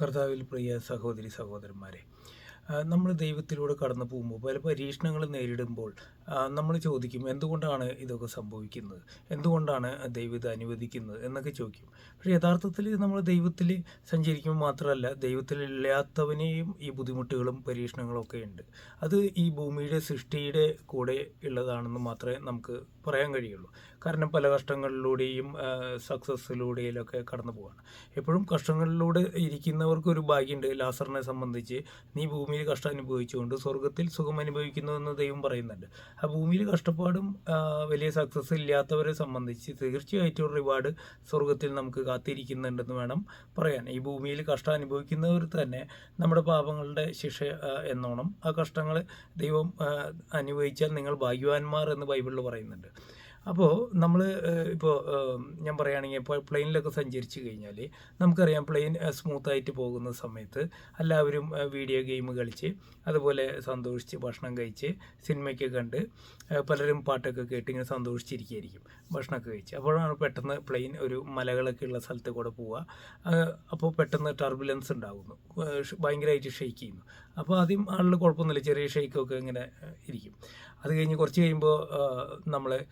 കർത്താവിൽ പ്രിയ സഹോദരി സഹോദരന്മാരെ നമ്മൾ ദൈവത്തിലൂടെ കടന്നു പോകുമ്പോൾ പല പരീക്ഷണങ്ങൾ നേരിടുമ്പോൾ നമ്മൾ ചോദിക്കും എന്തുകൊണ്ടാണ് ഇതൊക്കെ സംഭവിക്കുന്നത്? എന്തുകൊണ്ടാണ് ദൈവം ഇത് അനുവദിക്കുന്നത്? എന്നൊക്കെ ചോദിക്കും. പക്ഷേ യഥാർത്ഥത്തിൽ നമ്മൾ ദൈവത്തിൽ സഞ്ചരിക്കുമ്പോൾ മാത്രമല്ല ദൈവത്തിലില്ലാത്തവനെയും ഈ ബുദ്ധിമുട്ടുകളും പരീക്ഷണങ്ങളൊക്കെ ഉണ്ട്. അത് ഈ ഭൂമിയുടെ സൃഷ്ടിയുടെ കൂടെ ഉള്ളതാണെന്ന് മാത്രമേ നമുക്ക് പറയാൻ കഴിയുള്ളൂ. കാരണം പല കഷ്ടങ്ങളിലൂടെയും സക്സസ്സിലൂടെയൊക്കെ കടന്നു പോവാണ്. എപ്പോഴും കഷ്ടങ്ങളിലൂടെ ഇരിക്കുന്നവർക്ക് ഒരു ഭാഗ്യമുണ്ട്. ലാസറിനെ സംബന്ധിച്ച് നീ ഭൂമിയിൽ കഷ്ടം അനുഭവിച്ചുകൊണ്ട് സ്വർഗത്തിൽ സുഖം അനുഭവിക്കുന്നു എന്ന് ദൈവം പറയുന്നുണ്ട്. ആ ഭൂമിയിൽ കഷ്ടപ്പാടും വലിയ സക്സസ് ഇല്ലാത്തവരെ സംബന്ധിച്ച് തീർച്ചയായിട്ടും റിവാർഡ് സ്വർഗത്തിൽ നമുക്ക് കാത്തിരിക്കുന്നുണ്ടെന്ന് വേണം പറയാൻ. ഈ ഭൂമിയിൽ കഷ്ടം അനുഭവിക്കുന്നവർ തന്നെ നമ്മുടെ പാപങ്ങളുടെ ശിക്ഷ എന്നോണം ആ കഷ്ടങ്ങൾ ദൈവം അനുഭവിച്ചാൽ നിങ്ങൾ ഭാഗ്യവാന്മാർ എന്ന് ബൈബിളിൽ പറയുന്നുണ്ട്. അപ്പോൾ നമ്മൾ ഇപ്പോൾ ഞാൻ പറയുകയാണെങ്കിൽ ഇപ്പോൾ പ്ലെയിനിലൊക്കെ സഞ്ചരിച്ച് കഴിഞ്ഞാൽ നമുക്കറിയാം പ്ലെയിൻ സ്മൂത്തായിട്ട് പോകുന്ന സമയത്ത് എല്ലാവരും വീഡിയോ ഗെയിം കളിച്ച് അതുപോലെ സന്തോഷിച്ച് ഭക്ഷണം കഴിച്ച് സിനിമയൊക്കെ കണ്ട് പലരും പാട്ടൊക്കെ കേട്ട് ഇങ്ങനെ സന്തോഷിച്ചിരിക്കുകയായിരിക്കും ഭക്ഷണമൊക്കെ കഴിച്ച്. അപ്പോഴാണ് പെട്ടെന്ന് പ്ലെയിൻ ഒരു മലകളൊക്കെ ഉള്ള സ്ഥലത്ത് കൂടെ പോവുക. അപ്പോൾ പെട്ടെന്ന് ടർബുലൻസ് ഉണ്ടാകുന്നു ഭയങ്കരമായിട്ട് ഷെയ്ക്ക് ചെയ്യുന്നു. അപ്പോൾ ആദ്യം ആളിൽ കുഴപ്പമൊന്നുമില്ല. ചെറിയ ഷെയ്ക്കൊക്കെ ഇങ്ങനെ ഇരിക്കും. അത് കഴിഞ്ഞ് കുറച്ച് കഴിയുമ്പോൾ നമ്മൾ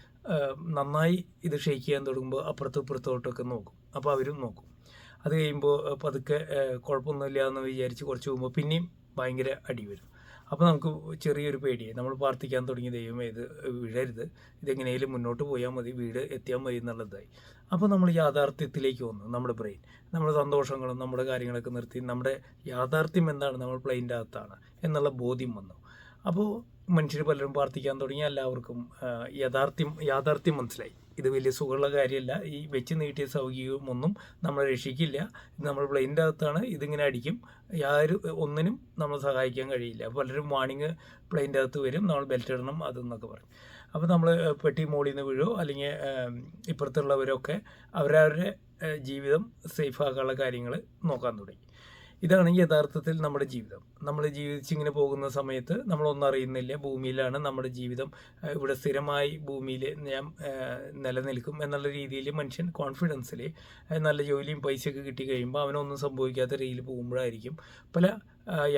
നന്നായി ഇത് ഷെയ്ക്ക് ചെയ്യാൻ തുടങ്ങുമ്പോൾ അപ്പുറത്തും ഇപ്പുറത്തോട്ടൊക്കെ നോക്കും. അപ്പോൾ അവരും നോക്കും. അത് കഴിയുമ്പോൾ പതുക്കെ കുഴപ്പമൊന്നുമില്ല എന്ന് വിചാരിച്ച് കുറച്ച് പോകുമ്പോൾ പിന്നെയും ഭയങ്കര അടി വരും. അപ്പോൾ നമുക്ക് ചെറിയൊരു പേടിയായി നമ്മൾ പ്രാർത്ഥിക്കാൻ തുടങ്ങി ദൈവമേ ഇത് വീഴരുത് ഇതെങ്ങനെയും മുന്നോട്ട് പോയാൽ മതി. വീട് എത്തിയാൽ മതി എന്നുള്ളതായി. അപ്പോൾ നമ്മൾ യാഥാർത്ഥ്യത്തിലേക്ക് വന്നു നമ്മുടെ ബ്രെയിൻ നമ്മുടെ സന്തോഷങ്ങളും നമ്മുടെ കാര്യങ്ങളൊക്കെ നിർത്തി നമ്മുടെ യാഥാർത്ഥ്യം എന്താണ്? നമ്മൾ പ്ലെയിന്റെ അകത്താണ് എന്നുള്ള ബോധ്യം വന്നു. അപ്പോൾ മനുഷ്യർ പലരും പ്രാർത്ഥിക്കാൻ തുടങ്ങി. എല്ലാവർക്കും യഥാർത്ഥ്യം യാഥാർത്ഥ്യം മനസ്സിലായി. ഇത് വലിയ സുഖമുള്ള കാര്യമല്ല. ഈ വെച്ച് നീട്ടിയ സൗകര്യവും ഒന്നും നമ്മളെ രക്ഷിക്കില്ല. നമ്മൾ പ്ലെയിന്റെ അകത്താണ് ഇതിങ്ങനെ അടിക്കും. യാതൊരു ഒന്നിനും നമ്മൾ സഹായിക്കാൻ കഴിയില്ല. പലരും വാണിങ് പ്ലെയിന്റെ അകത്ത് വരും. നമ്മൾ ബെൽറ്റ് ഇടണം അതെന്നൊക്കെ പറയും. അപ്പോൾ നമ്മൾ പെട്ടി മോളിൽ നിന്ന് വീഴോ അല്ലെങ്കിൽ ഇപ്പുറത്തുള്ളവരൊക്കെ അവരവരുടെ ജീവിതം സേഫ് ആക്കാനുള്ള കാര്യങ്ങൾ നോക്കാൻ തുടങ്ങി. ഇതാണ് യഥാർത്ഥത്തിൽ നമ്മുടെ ജീവിതം. നമ്മൾ ജീവിച്ചിങ്ങനെ പോകുന്ന സമയത്ത് നമ്മളൊന്നും അറിയുന്നില്ല ഭൂമിയിലാണ് നമ്മുടെ ജീവിതം. ഇവിടെ സ്ഥിരമായി ഭൂമിയിൽ ഞാൻ നിലനിൽക്കും എന്നുള്ള രീതിയിൽ മനുഷ്യൻ കോൺഫിഡൻസിൽ നല്ല ജോലിയും പൈസയൊക്കെ കിട്ടി കഴിയുമ്പോൾ അവനൊന്നും സംഭവിക്കാത്ത രീതിയിൽ പോകുമ്പോഴായിരിക്കും പല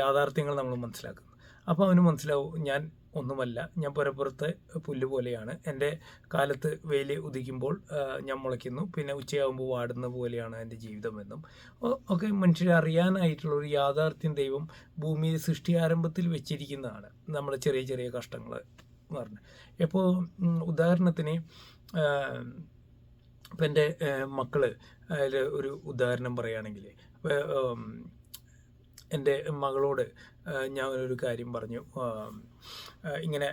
യാഥാർത്ഥ്യങ്ങൾ നമ്മൾ മനസ്സിലാക്കുന്നത്. അപ്പോൾ അവന് മനസ്സിലാവും ഞാൻ ഒന്നുമല്ല. ഞാൻ പുരപ്പുറത്തെ പുല്ല് പോലെയാണ്. എന്റെ കാലത്ത് വെയിൽ ഉദിക്കുമ്പോൾ ഞാൻ മുളയ്ക്കുന്നു. പിന്നെ ഉച്ചയാകുമ്പോൾ വാടുന്ന പോലെയാണ് എന്റെ ജീവിതമെന്നും. ഒക്കെ മനുഷ്യരെ അറിയാനായിട്ടുള്ള ഒരു യാഥാർത്ഥ്യം ദൈവം ഭൂമിയിൽ സൃഷ്ടി ആരംഭത്തിൽ വെച്ചിരിക്കുന്നതാണ്. നമ്മുടെ ചെറിയ ചെറിയ കഷ്ടങ്ങൾ എന്ന് പറഞ്ഞു. ഇപ്പോൾ ഉദാഹരണത്തിന് ഇപ്പം എന്റെ മക്കൾ അതിൽ ഒരു ഉദാഹരണം പറയുകയാണെങ്കിൽ എന്റെ മകളോട് ഞാൻ ഒരു കാര്യം പറഞ്ഞു. ഇങ്ങനെ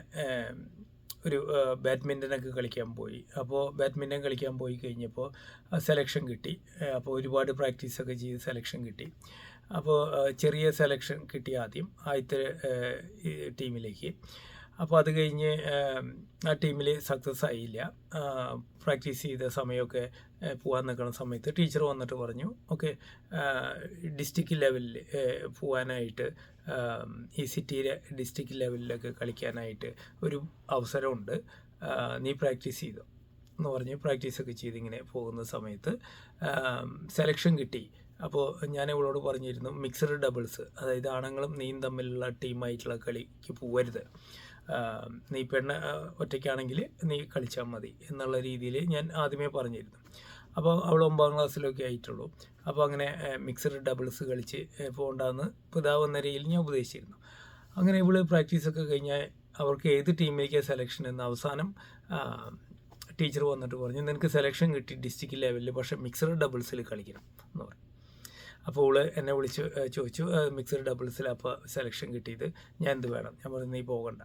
ഒരു ബാഡ്മിന്റനൊക്കെ കളിക്കാൻ പോയി. അപ്പോൾ ബാഡ്മിന്റൺ കളിക്കാൻ പോയി കഴിഞ്ഞപ്പോൾ സെലക്ഷൻ കിട്ടി. അപ്പോൾ ഒരുപാട് പ്രാക്ടീസൊക്കെ ചെയ്ത് സെലക്ഷൻ കിട്ടി. അപ്പോൾ ചെറിയ സെലക്ഷൻ കിട്ടി ആദ്യം ആദ്യത്തെ ടീമിലേക്ക് അപ്പോൾ അത് കഴിഞ്ഞ് ആ ടീമിൽ സക്സസ് ആയില്ല. പ്രാക്ടീസ് ചെയ്ത സമയമൊക്കെ പോകാൻ നിൽക്കുന്ന സമയത്ത് ടീച്ചർ വന്നിട്ട് പറഞ്ഞു ഓക്കെ ഡിസ്ട്രിക്ട് ലെവലിൽ പോകാനായിട്ട് ഈ സിറ്റിയിലെ ഡിസ്ട്രിക്ട് ലെവലിലൊക്കെ കളിക്കാനായിട്ട് ഒരു അവസരമുണ്ട്. നീ പ്രാക്ടീസ് ചെയ്തോ? എന്ന് പറഞ്ഞ് പ്രാക്ടീസൊക്കെ ചെയ്തിങ്ങനെ പോകുന്ന സമയത്ത് സെലക്ഷൻ കിട്ടി. അപ്പോൾ ഞാൻ ഇവളോട് പറഞ്ഞിരുന്നു മിക്സഡ് ഡബിൾസ് അതായത് ആണുങ്ങളും നീയും തമ്മിലുള്ള ടീമായിട്ടുള്ള കളിക്ക് പോവരുത്. ആ, നീ പെണ്ണ് ഒറ്റയ്ക്കാണെങ്കിൽ നീ കളിച്ചാൽ മതി എന്നുള്ള രീതിയിൽ ഞാൻ ആദ്യമേ പറഞ്ഞിരുന്നു. അപ്പോൾ അവൾ ഒമ്പതാം ക്ലാസ്സിലൊക്കെ ആയിട്ടുള്ളൂ. അപ്പോൾ അങ്ങനെ മിക്സഡ് ഡബിൾസ് കളിച്ച് പോകണ്ടെന്ന് പിതാവെന്ന രീതിയിൽ ഞാൻ ഉപദേശിച്ചിരുന്നു. അങ്ങനെ ഇവൾ പ്രാക്ടീസൊക്കെ കഴിഞ്ഞാൽ അവർക്ക് ഏത് ടീമിലേക്കാണ് സെലക്ഷൻ എന്ന് അവസാനം ടീച്ചർ വന്നിട്ട് പറഞ്ഞു നിനക്ക് സെലക്ഷൻ കിട്ടി ഡിസ്ട്രിക്ട് ലെവലിൽ പക്ഷേ മിക്സഡ് ഡബിൾസിൽ കളിക്കണം എന്ന് പറഞ്ഞു. അപ്പോൾ ഉൾ എന്നെ വിളിച്ച് ചോദിച്ചു മിക്സഡ് ഡബിൾസിൽ അപ്പോൾ സെലക്ഷൻ കിട്ടിയത്. ഞാൻ എന്ത് വേണം? ഞാൻ പറഞ്ഞു നീ പോകണ്ട.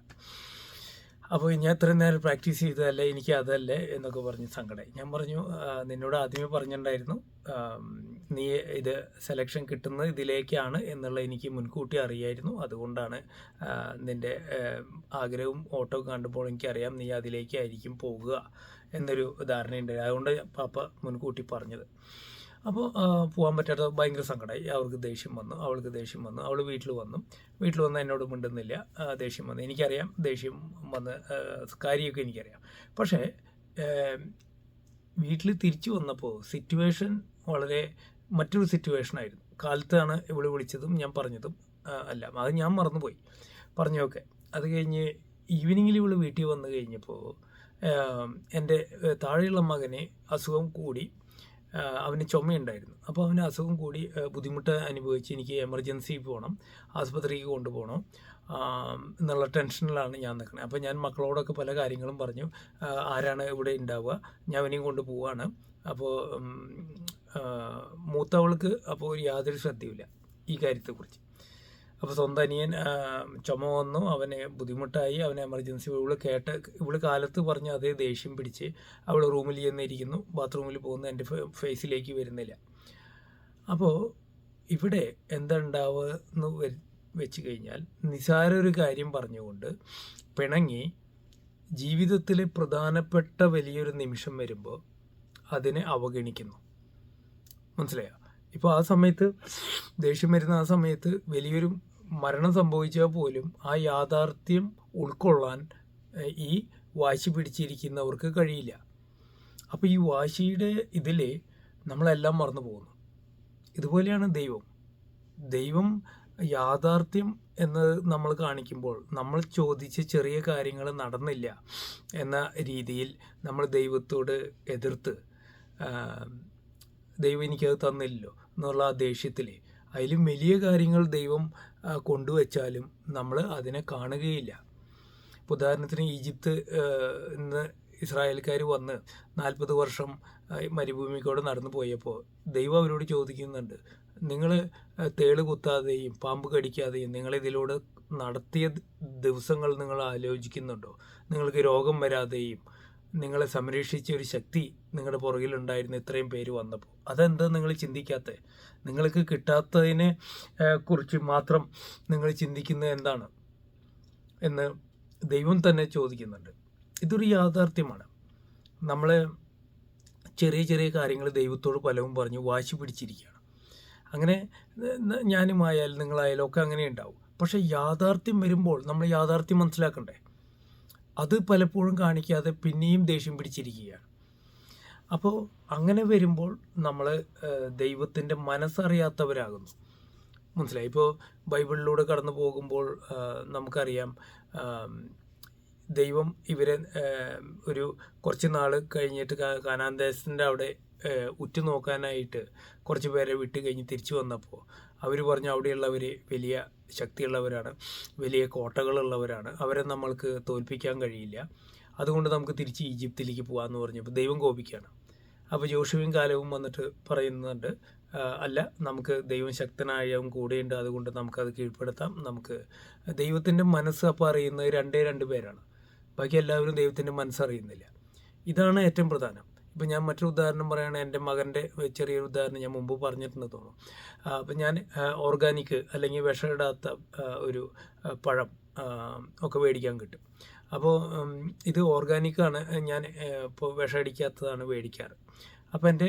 അപ്പോൾ ഞാൻ ഇത്രയും നേരം പ്രാക്ടീസ് ചെയ്തതല്ലേ എനിക്ക് അതല്ലേ എന്നൊക്കെ പറഞ്ഞ് സങ്കടമായി ഞാൻ പറഞ്ഞു നിന്നോട് ആദ്യമേ പറഞ്ഞിട്ടുണ്ടായിരുന്നു നീ ഇത് സെലക്ഷൻ കിട്ടുന്നത് ഇതിലേക്കാണ് എന്നുള്ള എനിക്ക് മുൻകൂട്ടി അറിയായിരുന്നു. അതുകൊണ്ടാണ് നിന്റെ ആഗ്രഹവും ഓട്ടോ കണ്ടപ്പോൾ എനിക്കറിയാം നീ അതിലേക്കായിരിക്കും പോകുക എന്നൊരു ധാരണയുണ്ട് അതുകൊണ്ട് പാപ്പ മുൻകൂട്ടി പറഞ്ഞത്. അപ്പോൾ പോകാൻ പറ്റാത്ത ഭയങ്കര സങ്കടമായി അവർക്ക് ദേഷ്യം വന്നു അവൾക്ക് ദേഷ്യം വന്നു അവൾ വീട്ടിൽ വന്നു. വീട്ടിൽ വന്ന് എന്നോട് മിണ്ടുന്നില്ല. ദേഷ്യം വന്നു. എനിക്കറിയാം ദേഷ്യം വന്ന് കാര്യമൊക്കെ എനിക്കറിയാം. പക്ഷേ വീട്ടിൽ തിരിച്ചു വന്നപ്പോൾ സിറ്റുവേഷൻ വളരെ മറ്റൊരു സിറ്റുവേഷൻ ആയിരുന്നു. കാലത്താണ് ഇവൾ വിളിച്ചതും ഞാൻ പറഞ്ഞതും അല്ല അത് ഞാൻ മറന്നുപോയി. പറഞ്ഞൊക്കെ അത് കഴിഞ്ഞ് ഈവനിങ്ങിൽ ഇവൾ വീട്ടിൽ വന്നു കഴിഞ്ഞപ്പോൾ എന്റെ താഴെയുള്ള മകന് അസുഖം കൂടി. അവന് ചുമയുണ്ടായിരുന്നു. അപ്പോൾ അവന് അസുഖം കൂടി ബുദ്ധിമുട്ട് അനുഭവിച്ച് എനിക്ക് എമർജൻസി പോകണം ആസ്പത്രിക്ക് കൊണ്ടുപോകണം. എന്നുള്ള ടെൻഷനിലാണ് ഞാൻ നിൽക്കുന്നത് അപ്പോൾ ഞാൻ മക്കളോടൊക്കെ പല കാര്യങ്ങളും പറഞ്ഞു. ആരാണ് ഇവിടെ ഉണ്ടാവുക? ഞാൻ അവനെയും കൊണ്ട് പോവാണ്. അപ്പോൾ മൂത്തവൾക്ക് അപ്പോൾ യാതൊരു ശ്രദ്ധയുമില്ല ഈ കാര്യത്തെക്കുറിച്ച്. അപ്പോൾ സ്വന്തം അനിയൻ ചുമ വന്നു. അവനെ ബുദ്ധിമുട്ടായി. അവനെ എമർജൻസി ഇവൾ കേട്ട് ഇവൾ കാലത്ത് പറഞ്ഞ അതേ ദേഷ്യം പിടിച്ച് അവൾ റൂമിൽ ചെന്നിരിക്കുന്നു. ബാത്റൂമിൽ പോകുന്ന. എന്റെ ഫേസിലേക്ക് വരുന്നില്ല. അപ്പോൾ ഇവിടെ എന്താ ഉണ്ടാവുക വെച്ച് കഴിഞ്ഞാൽ നിസാര ഒരു കാര്യം പറഞ്ഞുകൊണ്ട് പിണങ്ങി ജീവിതത്തിലെ പ്രധാനപ്പെട്ട വലിയൊരു നിമിഷം വരുമ്പോൾ അതിനെ അവഗണിക്കുന്നു. മനസ്സിലായോ? ഇപ്പോൾ ആ സമയത്ത് ദേഷ്യം വരുന്ന ആ സമയത്ത് വലിയൊരു മരണം സംഭവിച്ചാൽ പോലും ആ യാഥാർത്ഥ്യം ഉൾക്കൊള്ളാൻ ഈ വാശി പിടിച്ചിരിക്കുന്നവർക്ക് കഴിയില്ല. അപ്പോൾ ഈ വാശിയുടെ ഇതിൽ നമ്മളെല്ലാം മറന്നു പോകുന്നു. ഇതുപോലെയാണ് ദൈവം. ദൈവം യാഥാർത്ഥ്യം എന്ന് നമ്മൾ കാണിക്കുമ്പോൾ നമ്മൾ ചോദിച്ച ചെറിയ കാര്യങ്ങൾ നടന്നില്ല എന്ന രീതിയിൽ നമ്മൾ ദൈവത്തോട് എതിർത്ത് ദൈവം എനിക്കത് തന്നില്ലല്ലോ എന്നുള്ള ആ ദേഷ്യത്തിൽ അതിലും വലിയ കാര്യങ്ങൾ ദൈവം കൊണ്ടുവച്ചാലും നമ്മൾ അതിനെ കാണുകയില്ല. ഉദാഹരണത്തിന് ഈജിപ്ത് ഇന്ന് ഇസ്രായേൽക്കാർ വന്ന് നാൽപ്പത് വർഷം മരുഭൂമിക്കൂടെ നടന്നു പോയപ്പോൾ ദൈവം അവരോട് ചോദിക്കുന്നുണ്ട് നിങ്ങൾ തേൾ കുത്താതെയും പാമ്പ് കടിക്കാതെയും നിങ്ങളിതിലൂടെ നടത്തിയ ദിവസങ്ങൾ നിങ്ങൾ ആലോചിക്കുന്നുണ്ടോ? നിങ്ങൾക്ക് രോഗം വരാതെയും നിങ്ങളെ സംരക്ഷിച്ച ഒരു ശക്തി നിങ്ങളുടെ പുറകിലുണ്ടായിരുന്നു ഇത്രയും പേര് വന്നപ്പോൾ. അതെന്താ നിങ്ങൾ ചിന്തിക്കാത്ത? നിങ്ങൾക്ക് കിട്ടാത്തതിനെ കുറിച്ച് മാത്രം നിങ്ങൾ ചിന്തിക്കുന്നത് എന്താണ്? എന്ന് ദൈവം തന്നെ ചോദിക്കുന്നുണ്ട്. ഇതൊരു യാഥാർത്ഥ്യമാണ്. നമ്മൾ ചെറിയ ചെറിയ കാര്യങ്ങൾ ദൈവത്തോട് പലവും പറഞ്ഞ് വാശി പിടിച്ചിരിക്കുകയാണ്. അങ്ങനെ ഞാനും ഞാനുമായാലും നിങ്ങളായാലും ഒക്കെ അങ്ങനെ ഉണ്ടാവും. പക്ഷേ യാഥാർത്ഥ്യം വരുമ്പോൾ നമ്മൾ യാഥാർത്ഥ്യം മനസ്സിലാക്കണ്ടേ? അത് പലപ്പോഴും കാണിക്കാതെ പിന്നെയും ദേഷ്യം പിടിച്ചിരിക്കുകയാണ്. അപ്പോൾ അങ്ങനെ വരുമ്പോൾ നമ്മൾ ദൈവത്തിന്റെ മനസ്സറിയാത്തവരാകുന്നു. മനസ്സിലായി? ഇപ്പോൾ ബൈബിളിലൂടെ കടന്നു പോകുമ്പോൾ നമുക്കറിയാം ദൈവം ഇവരെ ഒരു കുറച്ച് നാൾ കഴിഞ്ഞിട്ട് കാനാന്തേശത്തിന്റെ അവിടെ ഉറ്റുനോക്കാനായിട്ട് കുറച്ച് പേരെ വിട്ട് കഴിഞ്ഞ് തിരിച്ചു വന്നപ്പോൾ അവർ പറഞ്ഞു അവിടെയുള്ളവർ വലിയ ശക്തിയുള്ളവരാണ് വലിയ കോട്ടകളുള്ളവരാണ്. അവരെ നമ്മൾക്ക് തോൽപ്പിക്കാൻ കഴിയില്ല. അതുകൊണ്ട് നമുക്ക് തിരിച്ച് ഈജിപ്തിലേക്ക് പോകാമെന്ന് പറഞ്ഞപ്പോൾ ദൈവം കോപിക്കുകയാണ്. അപ്പോൾ ജോഷുവും കാലവും വന്നിട്ട് പറയുന്നുണ്ട് അല്ല നമുക്ക് ദൈവം ശക്തനായവും കൂടെയുണ്ട്. അതുകൊണ്ട് നമുക്കത് കീഴ്പ്പെടുത്താം. നമുക്ക് ദൈവത്തിന്റെ മനസ്സ് അപ്പോൾ അറിയുന്നത് രണ്ടേ രണ്ട് പേരാണ്. ബാക്കി എല്ലാവരും ദൈവത്തിന്റെ മനസ്സറിയുന്നില്ല ഇതാണ് ഏറ്റവും പ്രധാനം. ഇപ്പം ഞാൻ മറ്റൊരു ഉദാഹരണം പറയുകയാണെങ്കിൽ എന്റെ മകന്റെ ചെറിയൊരു ഉദാഹരണം ഞാൻ മുമ്പ് പറഞ്ഞിട്ടുണ്ടെന്ന് തോന്നുന്നു. അപ്പം ഞാൻ ഓർഗാനിക് അല്ലെങ്കിൽ വിഷമിടാത്ത ഒരു പഴം ഒക്കെ മേടിക്കാൻ കിട്ടും. അപ്പോൾ ഇത് ഓർഗാനിക്കാണ് ഞാൻ ഇപ്പോൾ വിഷമടിക്കാത്തതാണ് മേടിക്കാറ്. അപ്പോൾ എന്റെ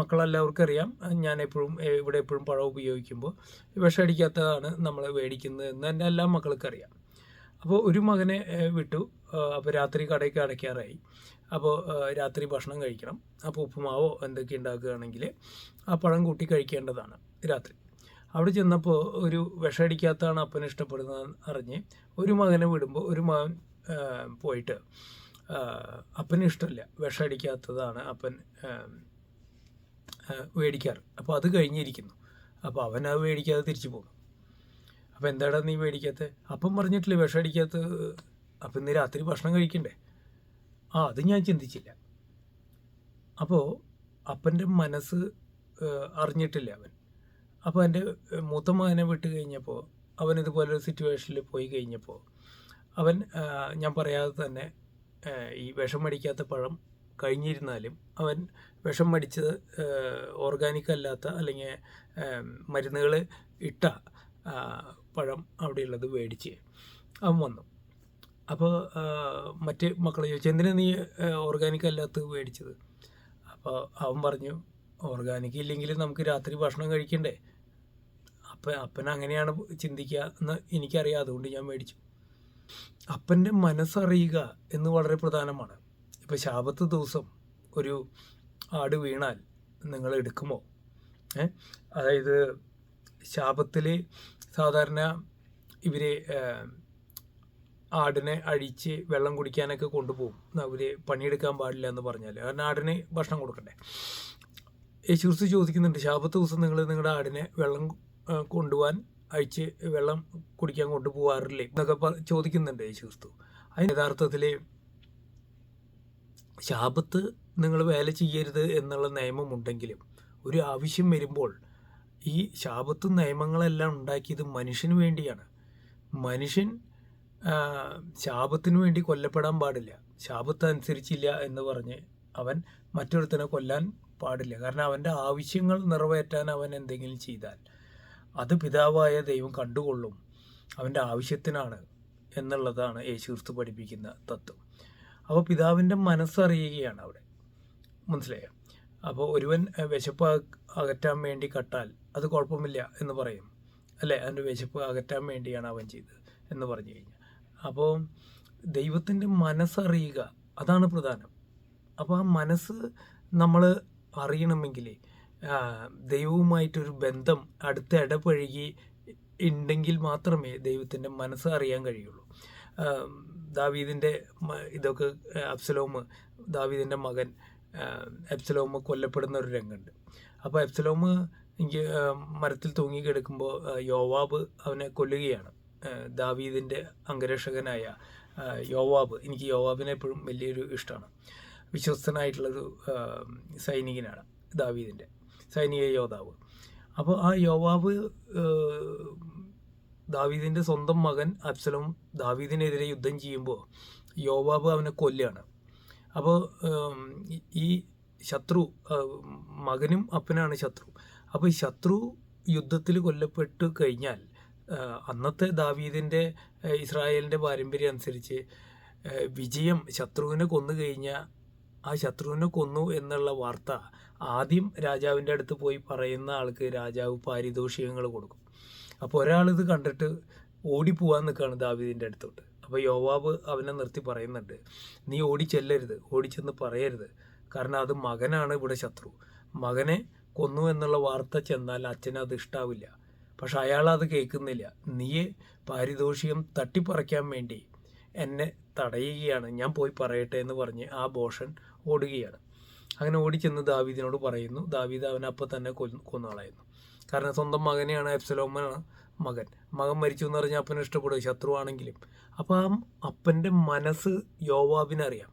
മക്കളെല്ലാവർക്കും അറിയാം ഞാൻ എപ്പോഴും ഇവിടെ എപ്പോഴും പഴം ഉപയോഗിക്കുമ്പോൾ വിഷമടിക്കാത്തതാണ് നമ്മൾ മേടിക്കുന്നത് എന്ന് എന്റെ എല്ലാ മക്കൾക്കും അറിയാം. അപ്പോൾ ഒരു മകനെ വിട്ടു അപ്പോൾ രാത്രി കടയ്ക്ക് അടയ്ക്കാറായി അപ്പോൾ രാത്രി ഭക്ഷണം കഴിക്കണം. അപ്പോൾ ഉപ്പുമാവോ എന്തൊക്കെ ഉണ്ടാക്കുകയാണെങ്കിൽ ആ പഴം കൂട്ടി കഴിക്കേണ്ടതാണ് രാത്രി. അവിടെ ചെന്നപ്പോൾ ഒരു വിഷമടിക്കാത്തതാണ് അപ്പൻ ഇഷ്ടപ്പെടുന്നതെന്ന് അറിഞ്ഞ് ഒരു മകനെ വിടുമ്പോൾ ഒരു മകൻ പോയിട്ട് അപ്പന് ഇഷ്ടമില്ല. വിഷമടിക്കാത്തതാണ് അപ്പൻ മേടിക്കാറ്. അപ്പോൾ അത് കഴിഞ്ഞിരിക്കുന്നു. അപ്പോൾ അവൻ അത് മേടിക്കാതെ തിരിച്ചു പോകും അപ്പോൾ എന്താടാ നീ മേടിക്കാത്തത്? അപ്പം പറഞ്ഞിട്ടില്ലേ വിഷമടിക്കാത്ത അപ്പം ഇന്ന് രാത്രി ഭക്ഷണം കഴിക്കണ്ടേ? ആ അത് ഞാൻ ചിന്തിച്ചില്ല. അപ്പോൾ അപ്പന്റെ മനസ്സ് അറിഞ്ഞിട്ടില്ല അവൻ. അപ്പോൾ എന്റെ മൂത്ത മകനെ വിട്ട് കഴിഞ്ഞപ്പോൾ അവൻ ഇതുപോലൊരു സിറ്റുവേഷനിൽ പോയി കഴിഞ്ഞപ്പോൾ അവൻ ഞാൻ പറയാതെ തന്നെ ഈ വിഷം മടിക്കാത്ത പഴം കഴിഞ്ഞിരുന്നാലും അവൻ വിഷം മടിച്ചത് ഓർഗാനിക് അല്ലാത്ത അല്ലെങ്കിൽ മരുന്നുകൾ ഇട്ട പഴം അവിടെയുള്ളത് മേടിച്ച് അവൻ വന്നു. അപ്പോൾ മറ്റ് മക്കൾ ചോദിച്ചു എന്തിനാ നീ ഓർഗാനിക് അല്ലാത്ത മേടിച്ചത്? അപ്പോൾ അവൻ പറഞ്ഞു ഓർഗാനിക് ഇല്ലെങ്കിൽ നമുക്ക് രാത്രി ഭക്ഷണം കഴിക്കണ്ടേ? അപ്പം അപ്പൻ അങ്ങനെയാണ് ചിന്തിക്കുക എന്ന് എനിക്കറിയാം. അതുകൊണ്ട് ഞാൻ മേടിച്ചു. അപ്പന്റെ മനസ്സറിയുക എന്ന് വളരെ പ്രധാനമാണ്. ഇപ്പോൾ ശാപത്ത് ദിവസം ഒരു ആട് വീണാൽ നിങ്ങൾ എടുക്കുമോ? അതായത് ശാപത്തിൽ സാധാരണ ഇവർ ആടിനെ അഴിച്ച് വെള്ളം കുടിക്കാനൊക്കെ കൊണ്ടുപോകും. അവർ പണിയെടുക്കാൻ പാടില്ല എന്ന് പറഞ്ഞാൽ കാരണം ആടിന് ഭക്ഷണം കൊടുക്കണ്ടേ. യേശുക്രിസ്തു ചോദിക്കുന്നുണ്ട് ശാപത്ത് ദിവസം നിങ്ങൾ നിങ്ങളുടെ ആടിനെ വെള്ളം കൊണ്ടുപോകാൻ അഴിച്ച് വെള്ളം കുടിക്കാൻ കൊണ്ടുപോകാറില്ലേ? എന്നൊക്കെ ചോദിക്കുന്നുണ്ട് യേശുക്രിസ്തു. അതിന് യഥാർത്ഥത്തിൽ ശാപത്ത് നിങ്ങൾ വേല ചെയ്യരുത് എന്നുള്ള നിയമമുണ്ടെങ്കിലും ഒരു ആവശ്യം വരുമ്പോൾ ഈ ശാപത്ത് നിയമങ്ങളെല്ലാം ഉണ്ടാക്കിയത് മനുഷ്യന് വേണ്ടിയാണ്. മനുഷ്യൻ ശാപത്തിനു വേണ്ടി കൊല്ലപ്പെടാൻ പാടില്ല. ശാപത്ത് അനുസരിച്ചില്ല എന്ന് പറഞ്ഞ് അവൻ മറ്റൊരുത്തനെ കൊല്ലാൻ പാടില്ല. കാരണം അവന്റെ ആവശ്യങ്ങൾ നിറവേറ്റാൻ അവൻ എന്തെങ്കിലും ചെയ്താൽ അത് പിതാവായ ദൈവം കണ്ടുകൊള്ളും. അവന്റെ ആവശ്യത്തിനാണ് എന്നുള്ളതാണ് യേശുക്രിസ്തു പഠിപ്പിക്കുന്ന തത്വം. അപ്പോൾ പിതാവിന്റെ മനസ്സറിയുകയാണ് അവിടെ. മനസ്സിലായോ? അപ്പോൾ ഒരുവൻ വിശപ്പ് അകറ്റാൻ വേണ്ടി കട്ടാൽ അത് കുഴപ്പമില്ല എന്ന് പറയും. അല്ലേ? അവന്റെ വിശപ്പ് അകറ്റാൻ വേണ്ടിയാണ് അവൻ ചെയ്തത് എന്ന് പറഞ്ഞു കഴിഞ്ഞാൽ. അപ്പോൾ ദൈവത്തിന്റെ മനസ്സറിയുക അതാണ് പ്രധാനം. അപ്പോൾ ആ മനസ്സ് നമ്മൾ അറിയണമെങ്കിൽ ദൈവവുമായിട്ടൊരു ബന്ധം അടുത്ത് ഇടപഴകി ഉണ്ടെങ്കിൽ മാത്രമേ ദൈവത്തിന്റെ മനസ്സ് അറിയാൻ കഴിയുള്ളൂ. ദാവീദിന്റെ ഇതൊക്കെ അഫ്സലോമ് ദാവീദിന്റെ മകൻ എഫ്സലോമ് കൊല്ലപ്പെടുന്ന ഒരു രംഗമുണ്ട് അപ്പോൾ എഫ്സലോമ് എനിക്ക് മരത്തിൽ തൂങ്ങി കിടക്കുമ്പോൾ യോവാബ് അവനെ കൊല്ലുകയാണ്. ദാവീദിന്റെ അംഗരക്ഷകനായ യോവാബ്. എനിക്ക് യോവാബിനെ എപ്പോഴും വലിയൊരു ഇഷ്ടമാണ്. വിശ്വസ്തനായിട്ടുള്ളൊരു സൈനികനാണ് ദാവീദിന്റെ സൈനിക യോദ്ധാവ്. അപ്പോൾ ആ യോവാബ് ദാവീദിന്റെ സ്വന്തം മകൻ അഫ്സലും ദാവീദിനെതിരെ യുദ്ധം ചെയ്യുമ്പോൾ യോവാബ് അവനെ കൊല്ലുകയാണ് അപ്പോൾ ഈ ശത്രു മകനും അപ്പനാണ് ശത്രു. അപ്പോൾ ശത്രു യുദ്ധത്തിൽ കൊല്ലപ്പെട്ട് കഴിഞ്ഞാൽ അന്നത്തെ ദാവീദിന്റെ ഇസ്രായേലിന്റെ പാരമ്പര്യം അനുസരിച്ച് വിജയം ശത്രുവിനെ കൊന്നു കഴിഞ്ഞാൽ ആ ശത്രുവിനെ കൊന്നു എന്നുള്ള വാർത്ത ആദ്യം രാജാവിന്റെ അടുത്ത് പോയി പറയുന്ന ആൾക്ക് രാജാവ് പാരിതോഷികങ്ങൾ കൊടുക്കും. അപ്പോൾ ഒരാളിത് കണ്ടിട്ട് ഓടിപ്പോവാൻ നിൽക്കുകയാണ് ദാവീദിന്റെ അടുത്തോട്ട്. അപ്പോൾ യോവാബ് അവനെ നിർത്തി പറയുന്നുണ്ട് നീ ഓടിച്ചെല്ലരുത് ഓടിച്ചെന്ന് പറയരുത്. കാരണം അത് മകനാണ് ഇവിടെ ശത്രു. മകനെ കൊന്നു എന്നുള്ള വാർത്ത ചെന്നാൽ അച്ഛന് അത് ഇഷ്ടാവില്ല. പക്ഷെ അയാൾ അത് കേൾക്കുന്നില്ല. നീ പാരിതോഷികം തട്ടിപ്പറിക്കാൻ വേണ്ടി എന്നെ തടയുകയാണ്. ഞാൻ പോയി പറയട്ടെ എന്ന് പറഞ്ഞ് ആ ബോഷൻ ഓടുകയാണ്. അങ്ങനെ ഓടിച്ചെന്ന് ദാവീദിനോട് പറയുന്നു ദാവീദ് അവനെ അപ്പം തന്നെ കൊ കൊന്നുകളയുന്നു കാരണം സ്വന്തം മകനെയാണ് എഫ്സലോമനാണ് മകൻ. മകൻ മരിച്ചു എന്ന് പറഞ്ഞാൽ അപ്പനെ ഇഷ്ടപ്പെടും ശത്രുവാണെങ്കിലും. അപ്പം ആ അപ്പന്റെ മനസ്സ് യോവാബിനറിയാം.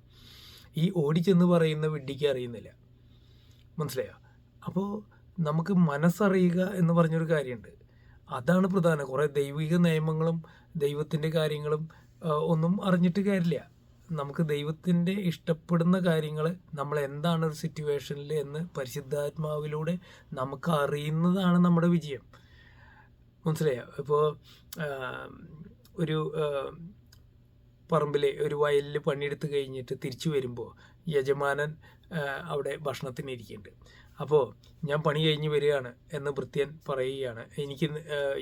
ഈ ഓടിച്ചെന്ന് പറയുന്ന വിഡ്ഢിക്ക് അറിയുന്നില്ല. മനസ്സിലായോ? അപ്പോൾ നമുക്ക് മനസ്സറിയുക എന്ന് പറഞ്ഞൊരു കാര്യമുണ്ട്. അതാണ് പ്രധാനം. കുറേ ദൈവിക നിയമങ്ങളും ദൈവത്തിന്റെ കാര്യങ്ങളും ഒന്നും അറിഞ്ഞിട്ട് കാര്യമില്ല. നമുക്ക് ദൈവത്തിന്റെ ഇഷ്ടപ്പെടുന്ന കാര്യങ്ങൾ നമ്മൾ എന്താണ് ഒരു സിറ്റുവേഷനിൽ എന്ന് പരിശുദ്ധാത്മാവിലൂടെ നമുക്ക് അറിയുന്നതാണ് നമ്മുടെ വിജയം. മനസ്സിലായോ? ഇപ്പോൾ ഒരു പറമ്പിലെ ഒരു വയലിൽ പണിയെടുത്ത് കഴിഞ്ഞിട്ട് തിരിച്ചു വരുമ്പോൾ യജമാനൻ അവിടെ ഭക്ഷണത്തിന് ഇരിക്കുന്നുണ്ട്. അപ്പോൾ ഞാൻ പണി കഴിഞ്ഞ് വരികയാണ് എന്ന് ഭൃത്യൻ പറയുകയാണ്. എനിക്ക്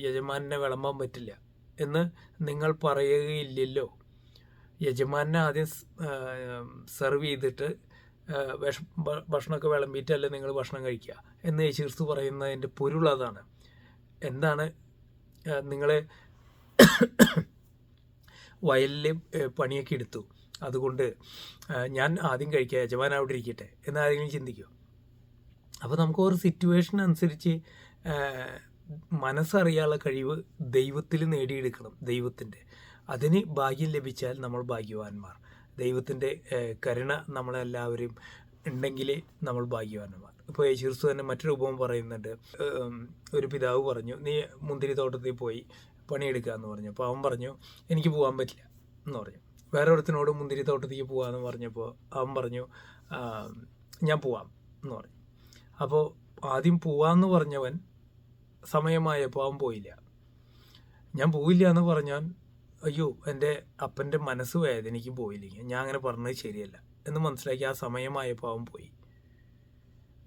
യജമാനെ വിളമ്പാൻ പറ്റില്ല എന്ന് നിങ്ങൾ പറയുകയില്ലല്ലോ. യജമാനെ ആദ്യം സെർവ് ചെയ്തിട്ട് വിഷ ഭക്ഷണമൊക്കെ വിളമ്പിയിട്ടല്ലേ നിങ്ങൾ ഭക്ഷണം കഴിക്കുക എന്ന് യേശുക്രിസ്തു പറയുന്നതിന്റെ പൊരുൾ അതാണ്. എന്താണ് നിങ്ങൾ വയലിൽ പണിയൊക്കെ എടുത്തു. അതുകൊണ്ട് ഞാൻ ആദ്യം കഴിക്കുക യജമാൻ അവിടെ ഇരിക്കട്ടെ എന്നാരെങ്കിലും ചിന്തിക്കുമോ അപ്പോൾ നമുക്ക് ഒരു സിറ്റുവേഷൻ അനുസരിച്ച് മനസ്സറിയാനുള്ള കഴിവ് ദൈവത്തിൽ നേടിയെടുക്കണം ദൈവത്തിന്റെ അതിന് ഭാഗ്യം ലഭിച്ചാൽ നമ്മൾ ഭാഗ്യവാന്മാർ. ദൈവത്തിന്റെ കരുണ നമ്മളെല്ലാവരും ഉണ്ടെങ്കിൽ നമ്മൾ ഭാഗ്യവാന്മാർ. ഇപ്പോൾ യേശുക്രിസ്തു തന്നെ മറ്റൊരു ഉപമ പറയുന്നുണ്ട്. ഒരു പിതാവ് പറഞ്ഞു നീ മുന്തിരി തോട്ടത്തിൽ പോയി പണിയെടുക്കുക എന്ന് പറഞ്ഞു. അപ്പോൾ അവൻ പറഞ്ഞു എനിക്ക് പോകാൻ പറ്റില്ല എന്ന് പറഞ്ഞു. വേറെ ഒരുത്തിനോട് മുന്തിരി തോട്ടത്തേക്ക് പോകാമെന്ന് പറഞ്ഞപ്പോൾ അവൻ പറഞ്ഞു ഞാൻ പോവാം എന്ന് പറഞ്ഞു. അപ്പോൾ ആദ്യം പോവാന്ന് പറഞ്ഞവൻ സമയമായപ്പോൾ അവൻ പോയില്ല. ഞാൻ പോയില്ല എന്ന് പറഞ്ഞാൽ അയ്യോ എന്റെ അപ്പന്റെ മനസ്സ് വേദനയ്ക്ക് പോയില്ലെങ്കിൽ ഞാൻ അങ്ങനെ പറഞ്ഞത് ശരിയല്ല എന്ന് മനസ്സിലാക്കി ആ സമയമായപ്പോൾ അവൻ പോയി.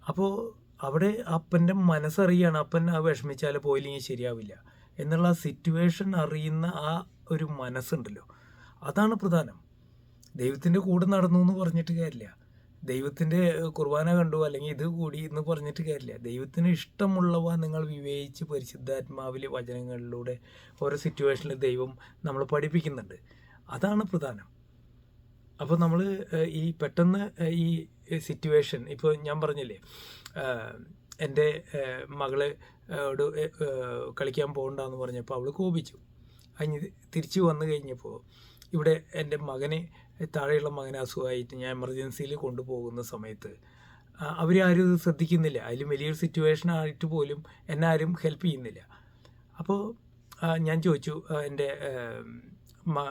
അപ്പോൾ അവിടെ അപ്പന്റെ മനസ്സറിയാണ് അപ്പൻ ആ വിഷമിച്ചാൽ പോയില്ലെങ്കിൽ ശരിയാവില്ല എന്നുള്ള സിറ്റുവേഷൻ അറിയുന്ന ആ ഒരു മനസ്സുണ്ടല്ലോ. അതാണ് പ്രധാനം. ദൈവത്തിന്റെ കൂടെ നടന്നു എന്ന് പറഞ്ഞിട്ട് കാര്യമില്ല. ദൈവത്തിന്റെ കുർബാന കണ്ടു അല്ലെങ്കിൽ ഇത് കൂടി എന്ന് പറഞ്ഞിട്ട് കാര്യമില്ല. ദൈവത്തിന് ഇഷ്ടമുള്ളവ നിങ്ങൾ വിവേചിച്ച് പരിശുദ്ധാത്മാവിൽ വചനങ്ങളിലൂടെ ഓരോ സിറ്റുവേഷനിൽ ദൈവം നമ്മൾ പഠിപ്പിക്കുന്നുണ്ട്. അതാണ് പ്രധാനം. അപ്പോൾ നമ്മൾ ഈ പെട്ടെന്ന് ഈ സിറ്റുവേഷൻ ഇപ്പോൾ ഞാൻ പറഞ്ഞില്ലേ എന്റെ മകൾ കളിക്കാൻ പോകണ്ടെന്ന് പറഞ്ഞപ്പോൾ അവൾ കോപിച്ചു. അതിന് തിരിച്ചു വന്നു കഴിഞ്ഞപ്പോൾ ഇവിടെ എന്റെ മകനെ താഴെയുള്ള മകനെ അസുഖമായിട്ട് ഞാൻ എമർജൻസിയിൽ കൊണ്ടുപോകുന്ന സമയത്ത് അവരാരും ഇത് ശ്രദ്ധിക്കുന്നില്ല. അതിലും വലിയൊരു സിറ്റുവേഷൻ ആയിട്ട് പോലും എന്നെ ആരും ഹെൽപ്പ് ചെയ്യുന്നില്ല. അപ്പോൾ ഞാൻ ചോദിച്ചു എന്റെ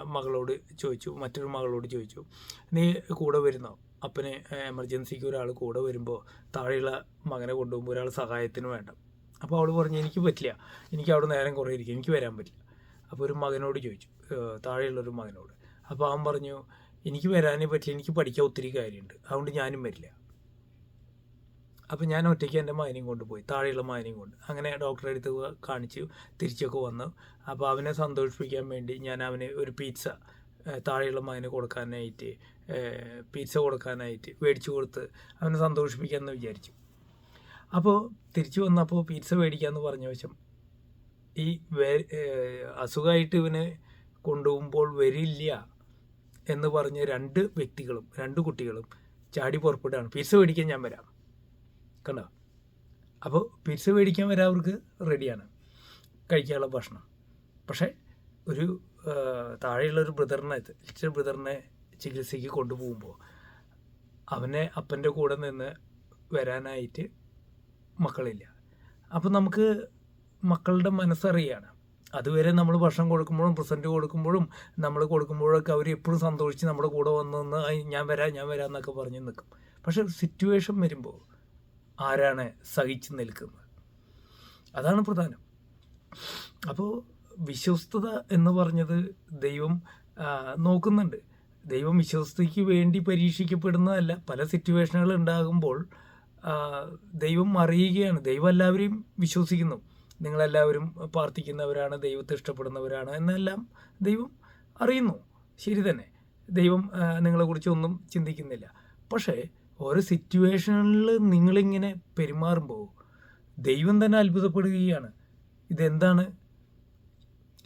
മകളോട് ചോദിച്ചു മറ്റൊരു മകളോട് ചോദിച്ചു നീ കൂടെ വരുന്നോ? അപ്പന് എമർജൻസിക്ക് ഒരാൾ കൂടെ വരുമ്പോൾ താഴെയുള്ള മകനെ കൊണ്ടുപോകുമ്പോൾ ഒരാൾ സഹായത്തിന് വേണ്ട. അപ്പോൾ അവൾ പറഞ്ഞു എനിക്ക് പറ്റില്ല. എനിക്ക് അവിടെ നേരം കുറേ ഇരിക്കും. എനിക്ക് വരാൻ പറ്റില്ല. അപ്പോൾ ഒരു മകനോട് ചോദിച്ചു. താഴെയുള്ളൊരു മകനോട്. അപ്പോൾ അവൻ പറഞ്ഞു എനിക്ക് വരാനേ പറ്റില്ല എനിക്ക് പഠിക്കാൻ ഒത്തിരി കാര്യമുണ്ട്. അതുകൊണ്ട് ഞാനും വരില്ല. അപ്പോൾ ഞാൻ ഒറ്റയ്ക്ക് എന്റെ മകനെയും കൊണ്ടുപോയി താഴെയുള്ള മകനെയും കൊണ്ട്. അങ്ങനെ ഡോക്ടറെ അടുത്ത് കാണിച്ച് തിരിച്ചൊക്കെ വന്നു. അപ്പോൾ അവനെ സന്തോഷിപ്പിക്കാൻ വേണ്ടി ഞാൻ അവന് ഒരു പിസ്സ താഴെയുള്ള മകന് കൊടുക്കാനായിട്ട് പിസ്സ കൊടുക്കാനായിട്ട് മേടിച്ചു കൊടുത്ത് അവനെ സന്തോഷിപ്പിക്കാമെന്ന് വിചാരിച്ചു. അപ്പോൾ തിരിച്ചു വന്നപ്പോൾ പിസ്സ മേടിക്കാമെന്ന് പറഞ്ഞ വശം ഈ അസുഖമായിട്ട് ഇവനെ കൊണ്ടുപോകുമ്പോൾ വരില്ല എന്ന് പറഞ്ഞ് രണ്ട് വ്യക്തികളും രണ്ട് കുട്ടികളും ചാടി പുറപ്പെടുകയാണ്. പിസ്സ മേടിക്കാൻ ഞാൻ വരാം. കണ്ടോ? അപ്പോൾ പിസ്സ മേടിക്കാൻ വരാവർക്ക് റെഡിയാണ്. കഴിക്കാനുള്ള ഭക്ഷണം. പക്ഷേ ഒരു താഴെയുള്ള ഒരു ബ്രദറിനെ ലിറ്റർ ബ്രദറിനെ ചികിത്സയ്ക്ക് കൊണ്ടുപോകുമ്പോൾ അവനെ അപ്പന്റെ കൂടെ നിന്ന് വരാനായിട്ട് മക്കളില്ല. അപ്പോൾ നമുക്ക് മക്കളുടെ മനസ്സറിയാണ്. അതുവരെ നമ്മൾ ഭക്ഷണം കൊടുക്കുമ്പോഴും പ്രസന്റ് കൊടുക്കുമ്പോഴും നമ്മൾ കൊടുക്കുമ്പോഴൊക്കെ അവർ എപ്പോഴും സന്തോഷിച്ച് നമ്മുടെ കൂടെ വന്ന് ഞാൻ വരാം ഞാൻ വരാം എന്നൊക്കെ പറഞ്ഞ് നിൽക്കും. പക്ഷെ സിറ്റുവേഷൻ വരുമ്പോൾ ആരാണ് സഹിച്ചു നിൽക്കുന്നത്? അതാണ് പ്രധാനം. അപ്പോൾ വിശ്വസ്തത എന്ന് പറഞ്ഞത് ദൈവം നോക്കുന്നുണ്ട്. ദൈവം വിശ്വസ്തയ്ക്ക് വേണ്ടി പരീക്ഷിക്കപ്പെടുന്നതല്ല. പല സിറ്റുവേഷനുകൾ ഉണ്ടാകുമ്പോൾ ദൈവം അറിയുകയാണ്. ദൈവം എല്ലാവരെയും വിശ്വസിക്കുന്നു. നിങ്ങളെല്ലാവരും പ്രാർത്ഥിക്കുന്നവരാണ് ദൈവത്തെ ഇഷ്ടപ്പെടുന്നവരാണ് എന്നെല്ലാം ദൈവം അറിയുന്നു. ശരി തന്നെ. ദൈവം നിങ്ങളെക്കുറിച്ച് ഒന്നും ചിന്തിക്കുന്നില്ല. പക്ഷേ ഓരോ സിറ്റുവേഷനിൽ നിങ്ങളിങ്ങനെ പെരുമാറുമ്പോൾ ദൈവം തന്നെ അത്ഭുതപ്പെടുകയാണ്. ഇതെന്താണ്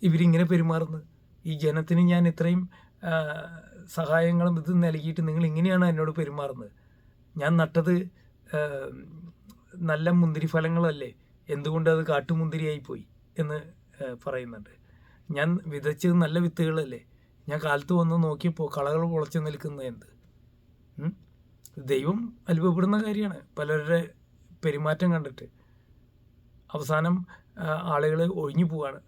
ഇവരിങ്ങനെ പെരുമാറുന്നത്? ഈ ജനത്തിന് ഞാൻ ഇത്രയും സഹായങ്ങളും ഇത് നൽകിയിട്ട് നിങ്ങൾ ഇങ്ങനെയാണ് എന്നോട് പെരുമാറുന്നത്? ഞാൻ നട്ടത് നല്ല മുന്തിരി ഫലങ്ങളല്ലേ എന്തുകൊണ്ട് അത് കാട്ടുമുന്തിരിയായിപ്പോയി എന്ന് പറയുന്നുണ്ട്. ഞാൻ വിതച്ചത് നല്ല വിത്തുകളല്ലേ? ഞാൻ കാലത്ത് വന്ന് നോക്കിയപ്പോൾ കളകൾ പൊളച്ചു നിൽക്കുന്നത് എന്ത്? ദൈവം അത്ഭുതപ്പെടുന്ന കാര്യമാണ്. പലരുടെ പെരുമാറ്റം കണ്ടിട്ട്. അവസാനം ആളുകൾ ഒഴിഞ്ഞു പോവാണ്.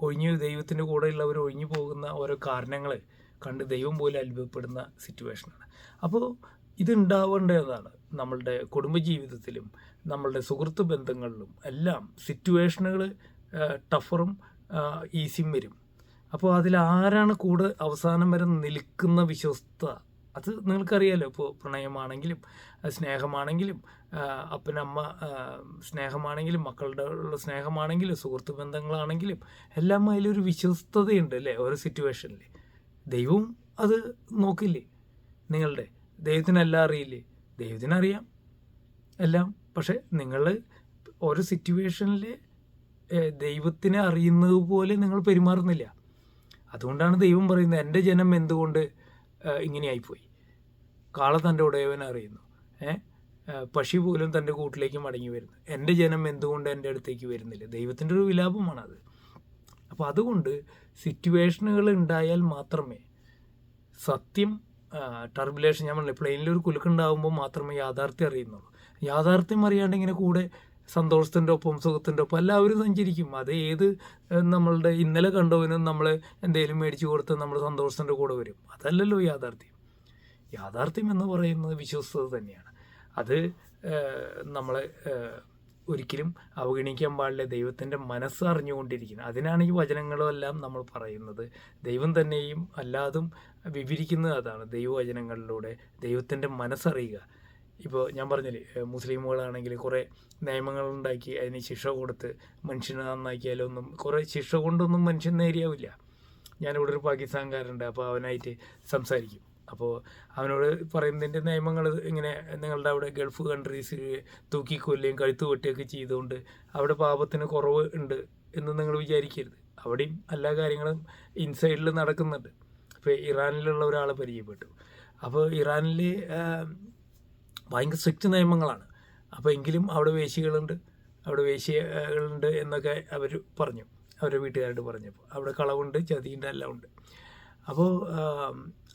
ഒഴിഞ്ഞു ദൈവത്തിന്റെ കൂടെയുള്ളവർ ഒഴിഞ്ഞു പോകുന്ന ഓരോ കാരണങ്ങൾ കണ്ട് ദൈവം പോലും അത്ഭുതപ്പെടുന്ന സിറ്റുവേഷനാണ് അപ്പോൾ ഇതുണ്ടാവേണ്ടതാണ്. നമ്മളുടെ കുടുംബജീവിതത്തിലും നമ്മളുടെ സുഹൃത്ത് ബന്ധങ്ങളിലും എല്ലാം സിറ്റുവേഷനുകൾ ടഫറും ഈസിയും വരും. അപ്പോൾ അതിൽ ആരാണ് കൂടെ അവസാനം വരെ നിൽക്കുന്ന വിശ്വസ്ത? അത് നിങ്ങൾക്കറിയാലോ. ഇപ്പോൾ പ്രണയമാണെങ്കിലും സ്നേഹമാണെങ്കിലും അപ്പനമ്മ സ്നേഹമാണെങ്കിലും മക്കളുടെ ഉള്ള സ്നേഹമാണെങ്കിലും സുഹൃത്ത് ബന്ധങ്ങളാണെങ്കിലും എല്ലാം അതിലൊരു വിശ്വസ്തതയുണ്ട് അല്ലേ? ഓരോ സിറ്റുവേഷനിൽ ദൈവവും അത് നോക്കില്ലേ? നിങ്ങളുടെ ദൈവത്തിനെല്ലാം അറിയില്ലേ? ദൈവത്തിനറിയാം. എല്ലാം. പക്ഷെ നിങ്ങൾ ഒരു സിറ്റുവേഷനിൽ ദൈവത്തിനെ അറിയുന്നത് പോലെ നിങ്ങൾ പെരുമാറുന്നില്ല. അതുകൊണ്ടാണ് ദൈവം പറയുന്നത് എന്റെ ജനം എന്തുകൊണ്ട് ഇങ്ങനെ ഇങ്ങനെയായിപ്പോയി? കാള തന്റെ ഉടയവനെ അറിയുന്നു. ഏ പക്ഷി പോലും തന്റെ കൂട്ടിലേക്ക് മടങ്ങി വരുന്നു. എന്റെ ജനം എന്തുകൊണ്ട് എന്റെ അടുത്തേക്ക് വരുന്നില്ല? ദൈവത്തിന്റെ ഒരു വിലാപമാണത്. അപ്പോൾ അതുകൊണ്ട് സിറ്റുവേഷനുകൾ ഉണ്ടായാൽ മാത്രമേ സത്യം ടർബുലേഷൻ ഞാൻ പറഞ്ഞില്ല പ്ലെയിനിൽ ഒരു കുലുക്കുണ്ടാകുമ്പോൾ മാത്രമേ യാഥാർത്ഥ്യം അറിയുന്നുള്ളൂ. യാഥാർത്ഥ്യം അറിയാണ്ട് ഇങ്ങനെ കൂടെ സന്തോഷത്തിന്റെ ഒപ്പം സുഖത്തിന്റെ ഒപ്പം എല്ലാവരും സഞ്ചരിക്കും. അത് ഏത് നമ്മളുടെ ഇന്നലെ കണ്ടവനും നമ്മൾ എന്തെങ്കിലും മേടിച്ചു കൊടുത്ത് നമ്മൾ സന്തോഷത്തിന്റെ കൂടെ വരും. അതല്ലല്ലോ യാഥാർത്ഥ്യം. യാഥാർത്ഥ്യം എന്ന് പറയുന്നത് വിശ്വസ്തത തന്നെയാണ്. അത് നമ്മളെ ഒരിക്കലും അവഗണിക്കാൻ പാടില്ല ദൈവത്തിന്റെ മനസ്സ് അറിഞ്ഞുകൊണ്ടിരിക്കുന്നത്. അതിനാണ് ഈ വചനങ്ങളെല്ലാം നമ്മൾ പറയുന്നത്. ദൈവം തന്നെയും അല്ലാതും വിവരിക്കുന്നത് അതാണ് ദൈവവചനങ്ങളിലൂടെ ദൈവത്തിന്റെ മനസ്സറിയുക. ഇപ്പോൾ ഞാൻ പറഞ്ഞില്ലേ മുസ്ലിമുകളാണെങ്കിൽ കുറേ നിയമങ്ങളുണ്ടാക്കി അതിന് ശിക്ഷ കൊടുത്ത് മനുഷ്യനെ നന്നാക്കിയാലൊന്നും കുറേ ശിക്ഷ കൊണ്ടൊന്നും മനുഷ്യൻ നേരിയാവില്ല. ഞാനിവിടെ ഒരു പാകിസ്ഥാൻകാരുണ്ട് അപ്പോൾ അവനായിട്ട് സംസാരിക്കും. അപ്പോൾ അവനോട് പറയുന്നതിന്റെ നിയമങ്ങൾ ഇങ്ങനെ നിങ്ങളുടെ അവിടെ ഗൾഫ് കൺട്രീസിൽ തൂക്കിക്കൊല്ലുകയും കഴുത്ത് വെട്ടുകയൊക്കെ ചെയ്തുകൊണ്ട് അവിടെ പാപത്തിന് കുറവ് ഉണ്ട് എന്ന് നിങ്ങൾ വിചാരിക്കരുത്. അവിടെയും എല്ലാ കാര്യങ്ങളും ഇൻസൈഡിൽ നടക്കുന്നുണ്ട്. ഇപ്പോൾ ഇറാനിലുള്ള ഒരാളെ പരിചയപ്പെട്ടു. അപ്പോൾ ഇറാനിൽ ഭയങ്കര സ്ട്രിക്റ്റ് നിയമങ്ങളാണ്. അപ്പോൾ എങ്കിലും അവിടെ വേശികളുണ്ട് അവിടെ വേശികളുണ്ട് എന്നൊക്കെ അവർ പറഞ്ഞു. അവരുടെ വീട്ടുകാരോട് പറഞ്ഞപ്പോൾ അവിടെ കളവുണ്ട് ചതിയുണ്ട് എല്ലാം ഉണ്ട്. അപ്പോൾ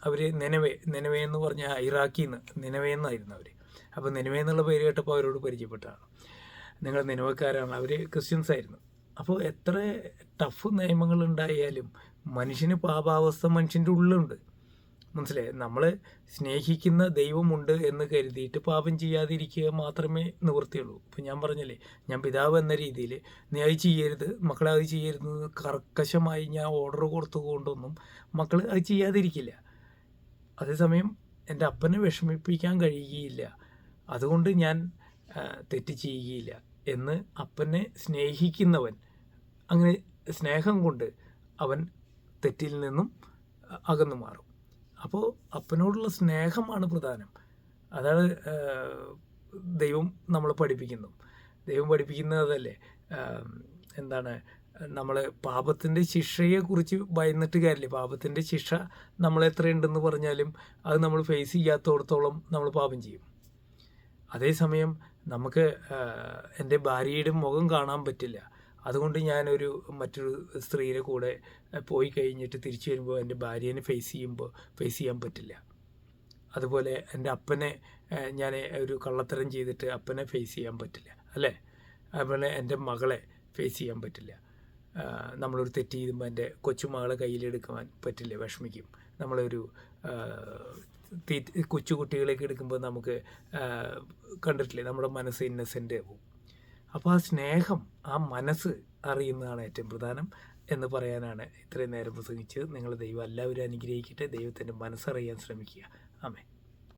അവർ നെനവേ നെനവേ എന്ന് പറഞ്ഞ ഇറാഖിൽ നിന്ന് എന്നായിരുന്നു അവർ അപ്പോൾ നെനവേ എന്നുള്ള പേര് കേട്ടപ്പോൾ അവരോട് പരിചയപ്പെട്ടതാണ്. നിങ്ങൾ നെനവക്കാരാണ് അവർ ക്രിസ്ത്യൻസ് ആയിരുന്നു. അപ്പോൾ എത്ര ടഫ് നിയമങ്ങൾ ഉണ്ടായാലും മനുഷ്യന് പാപാവസ്ഥ മനുഷ്യന്റെ ഉള്ളുണ്ട്. മനസ്സിലായി? നമ്മൾ സ്നേഹിക്കുന്ന ദൈവമുണ്ട് എന്ന് കരുതിയിട്ട് പാപം ചെയ്യാതിരിക്കുക മാത്രമേ നിവൃത്തിയുള്ളൂ. ഇപ്പം ഞാൻ പറഞ്ഞല്ലേ ഞാൻ പിതാവ് എന്ന രീതിയിൽ നീ അത് ചെയ്യരുത് മക്കളെ അത് ചെയ്യരുത് കർക്കശമായി ഞാൻ ഓർഡർ കൊടുത്തുകൊണ്ടൊന്നും മക്കൾ അത് ചെയ്യാതിരിക്കില്ല. അതേസമയം എന്റെ അപ്പനെ വിഷമിപ്പിക്കാൻ കഴിയുകയില്ല. അതുകൊണ്ട് ഞാൻ തെറ്റ് ചെയ്യുകയില്ല എന്ന് അപ്പനെ സ്നേഹിക്കുന്നവൻ അങ്ങനെ സ്നേഹം കൊണ്ട് അവൻ തെറ്റിൽ നിന്നും അകന്നു മാറും. അപ്പോൾ അപ്പനോടുള്ള സ്നേഹമാണ് പ്രധാനം. അതാണ് ദൈവം നമ്മളെ പഠിപ്പിക്കുന്നു. ദൈവം പഠിപ്പിക്കുന്നതല്ലേ? എന്താണ് നമ്മൾ പാപത്തിന്റെ ശിക്ഷയെക്കുറിച്ച് ഭയന്നിട്ട് കാര്യമില്ല പാപത്തിന്റെ ശിക്ഷ നമ്മൾ എത്രയുണ്ടെന്ന് പറഞ്ഞാലും അത് നമ്മൾ ഫേസ് ചെയ്യാത്തോടത്തോളം നമ്മൾ പാപം ചെയ്യും. അതേസമയം നമുക്ക് എന്റെ ഭാര്യയുടെ മുഖം കാണാൻ പറ്റില്ല. അതുകൊണ്ട് ഞാനൊരു മറ്റൊരു സ്ത്രീയുടെ കൂടെ പോയി കഴിഞ്ഞിട്ട് തിരിച്ചു വരുമ്പോൾ എന്റെ ഭാര്യേനെ ഫേസ് ചെയ്യുമ്പോൾ ഫേസ് ചെയ്യാൻ പറ്റില്ല. അതുപോലെ എന്റെ അപ്പനെ ഞാൻ ഒരു കള്ളത്തരം ചെയ്തിട്ട് അപ്പനെ ഫേസ് ചെയ്യാൻ പറ്റില്ല. അല്ലേ? അതുപോലെ എന്റെ മകളെ ഫേസ് ചെയ്യാൻ പറ്റില്ല. നമ്മളൊരു തെറ്റ് ചെയ്യുമ്പോൾ എന്റെ കൊച്ചുമകളെ കയ്യിലെടുക്കുവാൻ പറ്റില്ല വിഷമിക്കും. നമ്മളൊരു കൊച്ചു കുട്ടികളേക്ക് എടുക്കുമ്പോൾ നമുക്ക് കണ്ടിട്ടില്ലേ നമ്മുടെ മനസ്സ് ഇന്നസെന്റ് ആവും. അപ്പോൾ ആ സ്നേഹം ആ മനസ്സ് അറിയുന്നതാണ് ഏറ്റവും പ്രധാനം എന്ന് പറയാനാണ് ഇത്രയും നേരം പ്രസംഗിച്ചത്. നിങ്ങൾ ദൈവം എല്ലാവരും അനുഗ്രഹിക്കട്ടെ. ദൈവത്തിന്റെ മനസ്സറിയാൻ ശ്രമിക്കുക. ആമേ